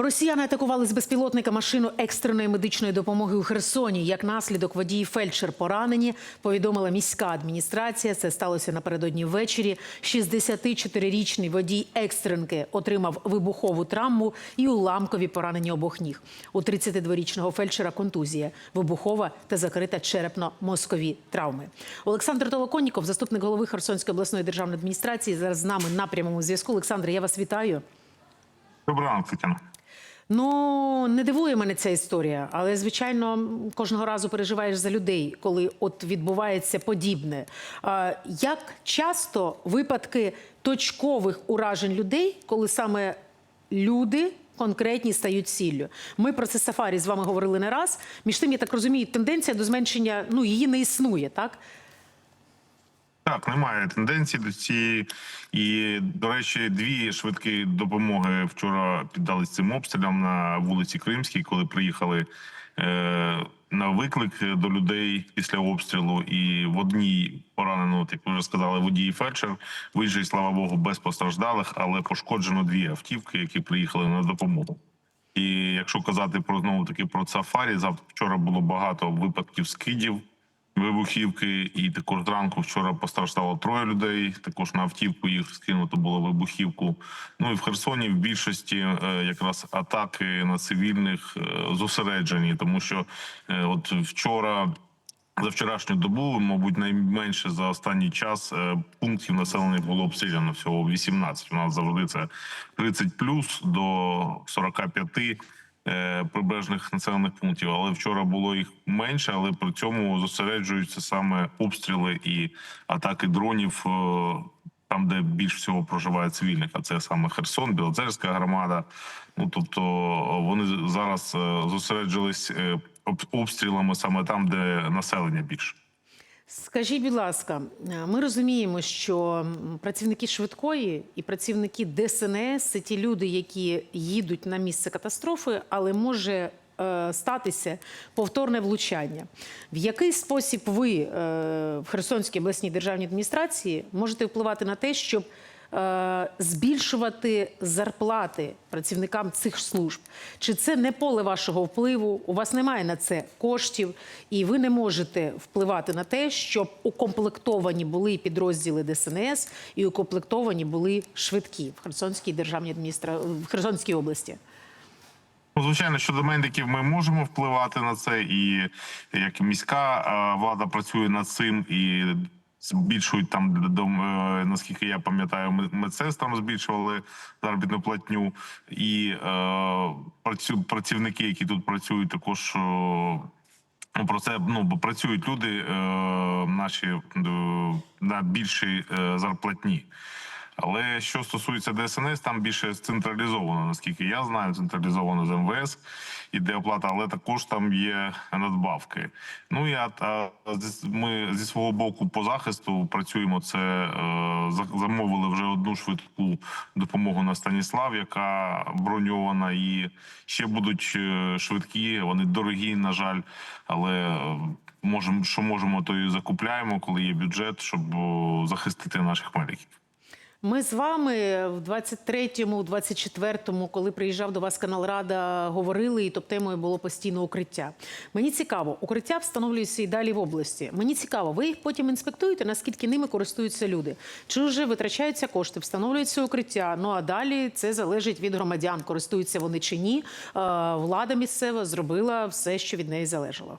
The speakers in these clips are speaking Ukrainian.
Росіяни атакували з безпілотника машину екстреної медичної допомоги у Херсоні. Як наслідок водій фельдшер поранені, повідомила міська адміністрація. Це сталося напередодні ввечері. 64-річний водій екстренки отримав вибухову травму і уламкові поранення обох ніг. У 32-річного фельдшера контузія, вибухова та закрита черепно-мозкові травми. Олександр Толоконніков, заступник голови Херсонської обласної державної адміністрації, зараз з нами на прямому зв'язку. Олександр, я вас вітаю. Доброго ранку, Тетяна. Ну не дивує мене ця історія, але звичайно кожного разу переживаєш за людей, коли от відбувається подібне. Як часто випадки точкових уражень людей, коли саме люди конкретні стають ціллю? Ми про це сафарі з вами говорили не раз. Між тим, я так розумію, тенденція до зменшення ну її не існує, так? Так, немає тенденції до цієї. І, до речі, дві швидкі допомоги вчора піддались цим обстрілям на вулиці Кримській, коли приїхали е, на виклик до людей після обстрілу. І в одній поранено, як ви вже сказали, водій фельдшер. Виїжджає, слава Богу, без постраждалих, але пошкоджено дві автівки, які приїхали на допомогу. І якщо казати про знову таки про сафарі, завтра вчора було багато випадків скидів, вибухівки, і також зранку вчора постраждало троє людей. Також на автівку їх скинуто було вибухівку. Ну і в Херсоні в більшості е, якраз атаки на цивільних е, зосереджені, тому що е, от вчора. За вчорашню добу, мабуть, найменше за останній час пунктів населених було обстріляно всього 18. У нас завжди це 30 плюс до 45 е, прибережних населених пунктів. Але вчора було їх менше, але при цьому зосереджуються саме обстріли і атаки дронів. е, Там, де більш всього проживає цивільних, а це саме Херсон, Білоцерська громада. Ну тобто вони зараз е, зосереджились е, об- обстрілами саме там, де населення більше. Скажіть, будь ласка, е, ми розуміємо, що працівники швидкої і працівники ДСНС це ті люди, які їдуть на місце катастрофи, але може е, статися повторне влучання. В який спосіб ви е, в Херсонській обласній державній адміністрації можете впливати на те, щоб збільшувати зарплати працівникам цих служб? Чи це не поле вашого впливу? У вас немає на це коштів, і ви не можете впливати на те, щоб укомплектовані були підрозділи ДСНС і укомплектовані були швидкі в Херсонській державній адміністра... в Херсонській області? Ну, звичайно, щодо медиків, ми можемо впливати на це, і як міська е, влада працює над цим і. Збільшують там до е, наскільки я пам'ятаю, медсестрам збільшували заробітну платню, і е, працівники, які тут працюють, також ну, про це ну бо працюють люди е, наші е, на більшій е, зарплатні. Але що стосується ДСНС, там більше централізовано, наскільки я знаю, централізовано з МВС іде оплата, але також там є надбавки. Ну і а, а, ми зі свого боку по захисту працюємо. Це е, замовили вже одну швидку допомогу на Станіслав, яка броньована, і ще будуть е, швидкі. Вони дорогі, на жаль, але. е, Можемо, що можемо, то і закупляємо, коли є бюджет, щоб захистити наших медиків. Ми з вами в 23-му, 24-му, коли приїжджав до вас канал Рада, говорили, і топ-темою було постійно укриття. Мені цікаво, укриття встановлюються і далі в області. Мені цікаво, ви їх потім інспектуєте, наскільки ними користуються люди? Чи вже витрачаються кошти, встановлюються укриття? Ну а далі це залежить від громадян, користуються вони чи ні. Е, Влада місцева зробила все, що від неї залежало.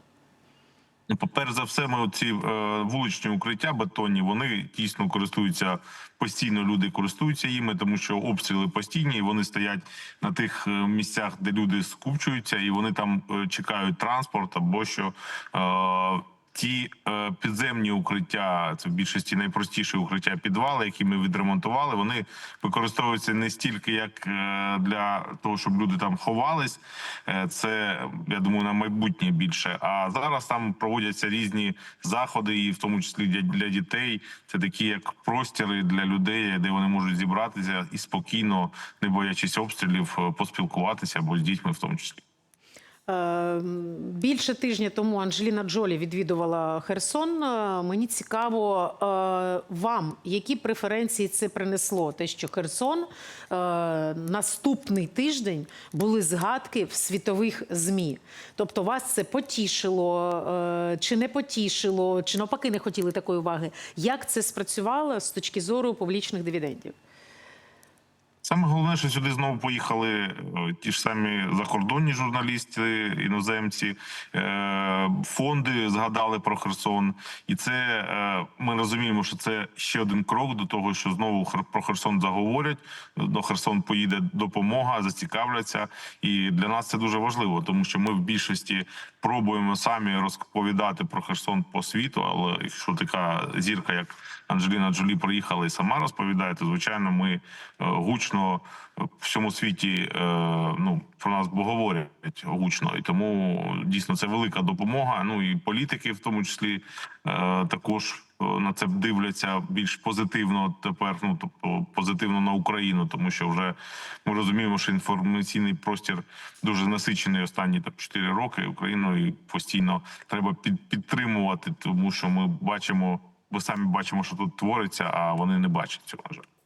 Ну, перш за все, ми ці е, вуличні укриття бетонні, вони дійсно користуються постійно. Люди користуються їми, тому що обстріли постійні, і вони стоять на тих е, місцях, де люди скупчуються, і вони там е, чекають транспорт або що. Ті е, підземні укриття, це в більшості найпростіші укриття підвали, які ми відремонтували. Вони використовуються не стільки як е, для того, щоб люди там ховались. Е, це я думаю на майбутнє більше. А зараз там проводяться різні заходи, і в тому числі для, для дітей. Це такі як простіри для людей, де вони можуть зібратися і спокійно, не боячись обстрілів, е, поспілкуватися або з дітьми, в тому числі. Е, Більше тижня тому Анджеліна Джолі відвідувала Херсон. Е, Мені цікаво е, вам, які преференції це принесло? Те, що Херсон е, наступний тиждень були згадки в світових змі. Тобто вас це потішило, чи не потішило, чи навпаки не хотіли такої уваги. Як це спрацювало з точки зору публічних дивідендів? Саме головне, що сюди знову поїхали е, ті ж самі закордонні журналісти, іноземці, е, фонди згадали про Херсон, і це е, ми розуміємо, що це ще один крок до того, що знову про Херсон заговорять. До Херсон поїде допомога, зацікавляться. І для нас це дуже важливо, тому що ми в більшості пробуємо самі розповідати про Херсон по світу. Але якщо така зірка, як Анджеліна Джолі, приїхала і сама розповідає, то звичайно ми е, гучно в всьому світі е, ну про нас говорять гучно, і тому дійсно це велика допомога. Ну і політики, в тому числі, е, також е, на це дивляться більш позитивно тепер. Ну тобто позитивно на Україну, тому що вже ми розуміємо, що інформаційний простір дуже насичений останні так 4 роки. Україну і постійно треба під, підтримувати, тому що ми бачимо. Ми самі бачимо, що тут твориться, а вони не бачать цього. На.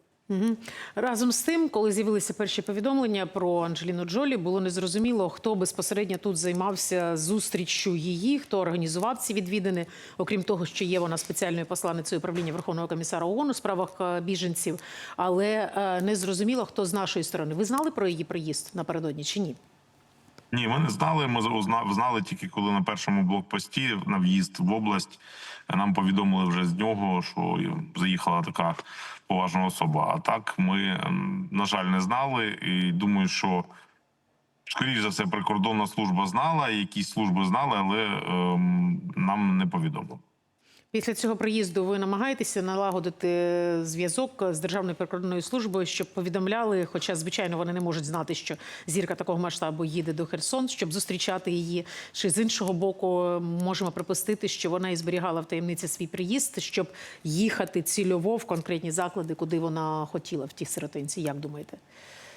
Разом з тим, коли з'явилися перші повідомлення про Анджеліну Джолі, було незрозуміло, хто безпосередньо тут займався зустріччю її, хто організував ці відвідини. Окрім того, що є вона спеціальною посланницею управління Верховного комісара ООН у справах е, біженців, але е, не зрозуміло, хто з нашої сторони. Ви знали про її приїзд напередодні чи ні? Ні, ми не знали. Ми зна- знали тільки коли на першому блокпості на в'їзд в область нам повідомили вже з нього, що заїхала така поважна особа. А так ми, ем, на жаль, не знали. І думаю, що скоріш за все прикордонна служба знала, якісь служби знали, але ем, нам не повідомили. Після цього приїзду ви намагаєтеся налагодити зв'язок з Державною прикордонною службою, щоб повідомляли, хоча, звичайно, вони не можуть знати, що зірка такого масштабу їде до Херсон, щоб зустрічати її. Чи з іншого боку можемо припустити, що вона і зберігала в таємниці свій приїзд, щоб їхати цільово в конкретні заклади, куди вона хотіла в тій сиротинці. Як думаєте?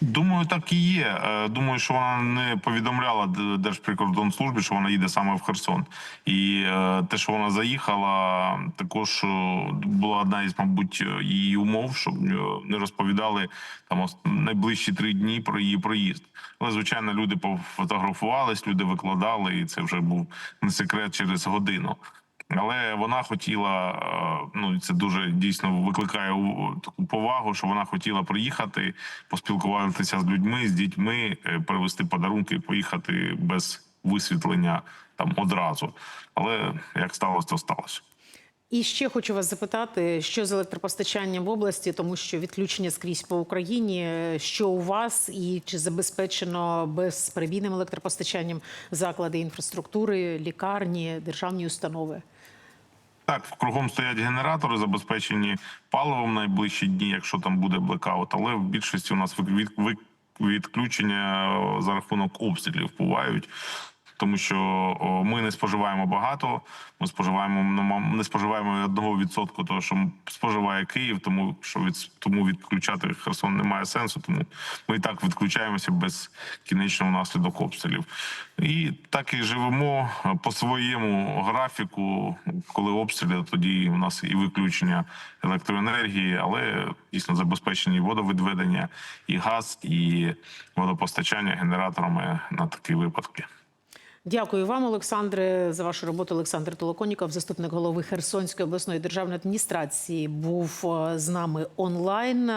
Думаю, так і є. Е, Думаю, що вона не повідомляла Держприкордонслужбі, що вона їде саме в Херсон. І е, те, що вона заїхала, також е, була одна із, мабуть, її умов, щоб не розповідали там найближчі три дні про її проїзд. Але звичайно, люди пофотографувались, люди викладали, і це вже був не секрет через годину. Але вона хотіла, е, ну це дуже дійсно викликає таку повагу, що вона хотіла приїхати, поспілкуватися з людьми, з дітьми, е, привезти подарунки, поїхати без висвітлення там одразу. Але як сталося, то сталося. І ще хочу вас запитати, що з електропостачанням в області, тому що відключення скрізь по Україні. Що у вас і чи забезпечено безперебійним електропостачанням заклади інфраструктури, лікарні, державні установи? Так, кругом стоять генератори, забезпечені паливом найближчі дні, якщо там буде блекаут. Але в більшості у нас від, від, відключення е, за рахунок обстрілів бувають. Тому що ми не споживаємо багато, ми споживаємо ну, не споживаємо одного відсотку того, що споживає Київ, тому що від тому відключати Херсон немає сенсу. Тому ми і так відключаємося без кінечного наслідок обстрілів. І так і живемо е, по своєму графіку. Коли обстріли, тоді у нас і виключення електроенергії, але дійсно забезпечені водовідведення, і газ, і водопостачання генераторами на такі випадки. Дякую вам, Олександре, за вашу роботу. Олександр Толоконіков, заступник голови Херсонської обласної державної адміністрації, був е, з нами онлайн.